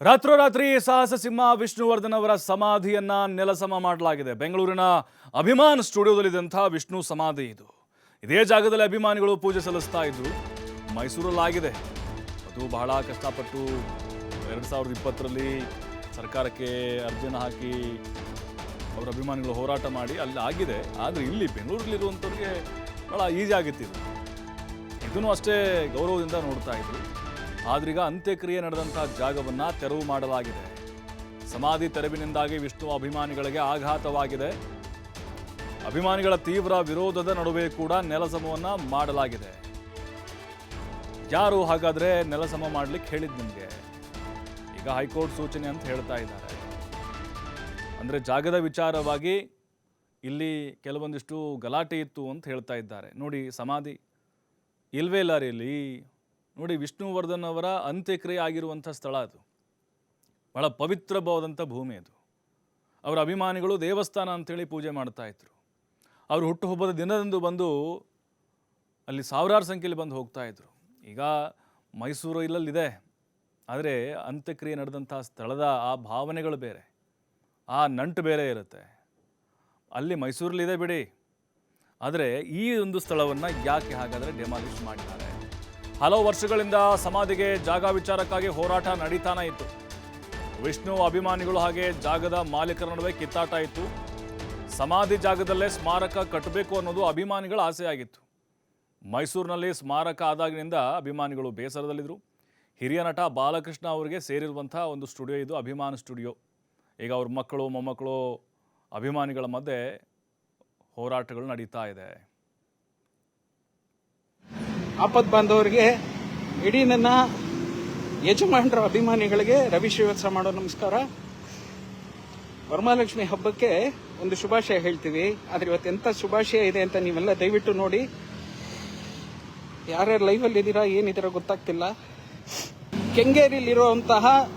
ರಾತ್ರೋರಾತ್ರಿ ಸಾಹಸ ಸಿಂಹ ವಿಷ್ಣುವರ್ಧನ್ ಅವರ ಸಮಾಧಿಯನ್ನ ನೆಲಸಮ ಮಾಡಲಾಗಿದೆ. ಬೆಂಗಳೂರಿನ ಅಭಿಮಾನ್ ಸ್ಟುಡಿಯೋದಲ್ಲಿದ್ದಂಥ ವಿಷ್ಣು ಸಮಾಧಿ ಇದು. ಇದೇ ಜಾಗದಲ್ಲಿ ಅಭಿಮಾನಿಗಳು ಪೂಜೆ ಸಲ್ಲಿಸ್ತಾ ಇದ್ರು. ಮೈಸೂರಲ್ಲಾಗಿದೆ. ಅದು ಬಹಳ ಕಷ್ಟಪಟ್ಟು ಎರಡು ಸಾವಿರದ ಇಪ್ಪತ್ತರಲ್ಲಿ ಸರ್ಕಾರಕ್ಕೆ ಅರ್ಜಿನ ಹಾಕಿ ಅವರ ಅಭಿಮಾನಿಗಳು ಹೋರಾಟ ಮಾಡಿ ಅಲ್ಲಿ ಆಗಿದೆ. ಆದರೆ ಇಲ್ಲಿ ಬೆಂಗಳೂರಲ್ಲಿರುವಂಥವ್ರಿಗೆ ಭಾಳ ಈಸಿ ಆಗುತ್ತಿದೆ ಇದನ್ನು ಅಷ್ಟೇ ಗೌರವದಿಂದ ನೋಡ್ತಾ ಇದ್ರು. ಆದ್ರೀಗ ಅಂತ್ಯಕ್ರಿಯೆ ನಡೆದಂತಹ ಜಾಗವನ್ನ ತೆರವು ಮಾಡಲಾಗಿದೆ. ಸಮಾಧಿ ತೆರವಿನಿಂದಾಗಿ ವಿಷ್ಣು ಅಭಿಮಾನಿಗಳಿಗೆ ಆಘಾತವಾಗಿದೆ. ಅಭಿಮಾನಿಗಳ ತೀವ್ರ ವಿರೋಧದ ನಡುವೆ ಕೂಡ ನೆಲಸಮವನ್ನ ಮಾಡಲಾಗಿದೆ. ಯಾರು ಹಾಗಾದ್ರೆ ನೆಲಸಮ ಮಾಡ್ಲಿಕ್ಕೆ ಹೇಳಿದ್ ನಿಮಗೆ? ಈಗ ಹೈಕೋರ್ಟ್ ಸೂಚನೆ ಅಂತ ಹೇಳ್ತಾ ಇದ್ದಾರೆ. ಅಂದ್ರೆ ಜಾಗದ ವಿಚಾರವಾಗಿ ಇಲ್ಲಿ ಕೆಲವೊಂದಿಷ್ಟು ಗಲಾಟೆ ಇತ್ತು ಅಂತ ಹೇಳ್ತಾ ಇದ್ದಾರೆ. ನೋಡಿ, ಸಮಾಧಿ ಇಲ್ವೇ ಇಲ್ಲ ರೀ ಇಲ್ಲಿ. ನೋಡಿ ವಿಷ್ಣುವರ್ಧನ್ ಅವರ ಅಂತ್ಯಕ್ರಿಯೆ ಆಗಿರುವಂಥ ಸ್ಥಳ ಅದು. ಬಹಳ ಪವಿತ್ರವಾದಂಥ ಭೂಮಿ ಅದು. ಅವರ ಅಭಿಮಾನಿಗಳು ದೇವಸ್ಥಾನ ಅಂಥೇಳಿ ಪೂಜೆ ಮಾಡ್ತಾ ಇದ್ರು. ಅವರು ಹುಟ್ಟುಹಬ್ಬದ ದಿನದಂದು ಬಂದು ಅಲ್ಲಿ ಸಾವಿರಾರು ಸಂಖ್ಯೆಯಲ್ಲಿ ಬಂದು ಹೋಗ್ತಾ ಇದ್ರು. ಈಗ ಮೈಸೂರು ಇಲ್ಲಲ್ಲಿದೆ. ಆದರೆ ಅಂತ್ಯಕ್ರಿಯೆ ನಡೆದಂಥ ಸ್ಥಳದ ಆ ಭಾವನೆಗಳು ಬೇರೆ. ಆ ನಂಟು ಬೇರೆ ಇರುತ್ತೆ. ಅಲ್ಲಿ ಮೈಸೂರಲ್ಲಿದೆ ಬಿಡಿ. ಆದರೆ ಈ ಒಂದು ಸ್ಥಳವನ್ನು ಯಾಕೆ ಹಾಗಾದರೆ ಡೆಮಾಲಿಷ್ ಮಾಡಿದ್ದಾರೆ. ಹಲವು ವರ್ಷಗಳಿಂದ ಸಮಾಧಿಗೆ ಜಾಗ ವಿಚಾರಕ್ಕಾಗಿ ಹೋರಾಟ ನಡೀತಾನೆ ಇತ್ತು. ವಿಷ್ಣು ಅಭಿಮಾನಿಗಳು ಹಾಗೆ ಜಾಗದ ಮಾಲೀಕರ ನಡುವೆ ಕಿತ್ತಾಟ ಇತ್ತು. ಸಮಾಧಿ ಜಾಗದಲ್ಲೇ ಸ್ಮಾರಕ ಕಟ್ಟಬೇಕು ಅನ್ನೋದು ಅಭಿಮಾನಿಗಳ ಆಸೆಯಾಗಿತ್ತು. ಮೈಸೂರಿನಲ್ಲಿ ಸ್ಮಾರಕ ಆದಾಗಿನಿಂದ ಅಭಿಮಾನಿಗಳು ಬೇಸರದಲ್ಲಿದ್ದರು ಹಿರಿಯ ನಟ ಬಾಲಕೃಷ್ಣ ಅವರಿಗೆ ಸೇರಿರುವಂಥ ಒಂದು ಸ್ಟುಡಿಯೋ ಇದು, ಅಭಿಮಾನ ಸ್ಟುಡಿಯೋ. ಈಗ ಅವ್ರ ಮಕ್ಕಳು, ಮೊಮ್ಮಕ್ಕಳು ಅಭಿಮಾನಿಗಳ ಮಧ್ಯೆ ಹೋರಾಟಗಳು ನಡೀತಾ ಇದೆ. ಆಪತ್ ಬಾಂಧವರಿಗೆ ಇಡೀ ನನ್ನ ಯಜಮಾನರ ಅಭಿಮಾನಿಗಳಿಗೆ ರವಿ ಶ್ರೀವತ್ಸ ಮಾಡೋ ನಮಸ್ಕಾರ. ವರಮಹಾಲಕ್ಷ್ಮಿ ಹಬ್ಬಕ್ಕೆ ಒಂದು ಶುಭಾಶಯ ಹೇಳ್ತೀವಿ. ಆದ್ರೆ ಇವತ್ತು ಎಂತ ಶುಭಾಶಯ ಇದೆ ಅಂತ ನೀವೆಲ್ಲ ದಯವಿಟ್ಟು ನೋಡಿ. ಯಾರ್ಯಾರು ಲೈವಲ್ಲಿ ಇದ್ದೀರಾ ಏನಿದ್ದೀರಾ ಗೊತ್ತಾಗ್ತಿಲ್ಲ. ಕೆಂಗೇರಿಲಿರುವಂತಹ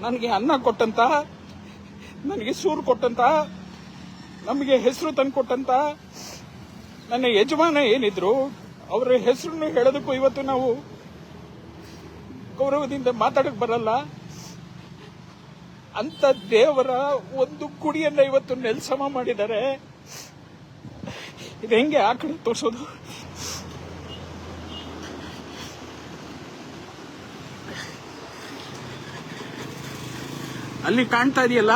ನನಗೆ ಅನ್ನ ಕೊಟ್ಟಂತಹ, ನನಗೆ ಸೂರು ಕೊಟ್ಟಂತಹ, ನಮಗೆ ಹೆಸರು ತಂದು ಕೊಟ್ಟಂತಹ ನನ್ನ ಯಜಮಾನ ಏನಿದ್ರು ಅವರ ಹೆಸರನ್ನು ಹೇಳೋದಕ್ಕೂ ಇವತ್ತು ನಾವು ಗೌರವದಿಂದ ಮಾತಾಡಕ್ ಬರಲ್ಲ. ಅಂತ ದೇವರ ಒಂದು ಕುಡಿಯನ್ನ ಇವತ್ತು ನೆಲ್ಸಮ ಮಾಡಿದ್ದಾರೆ. ಇದು ಹೆಂಗೆ ಆ ಕಡೆ ತೋರಿಸೋದು? ಅಲ್ಲಿ ಕಾಣ್ತಾ ಇದೆಯಲ್ಲ?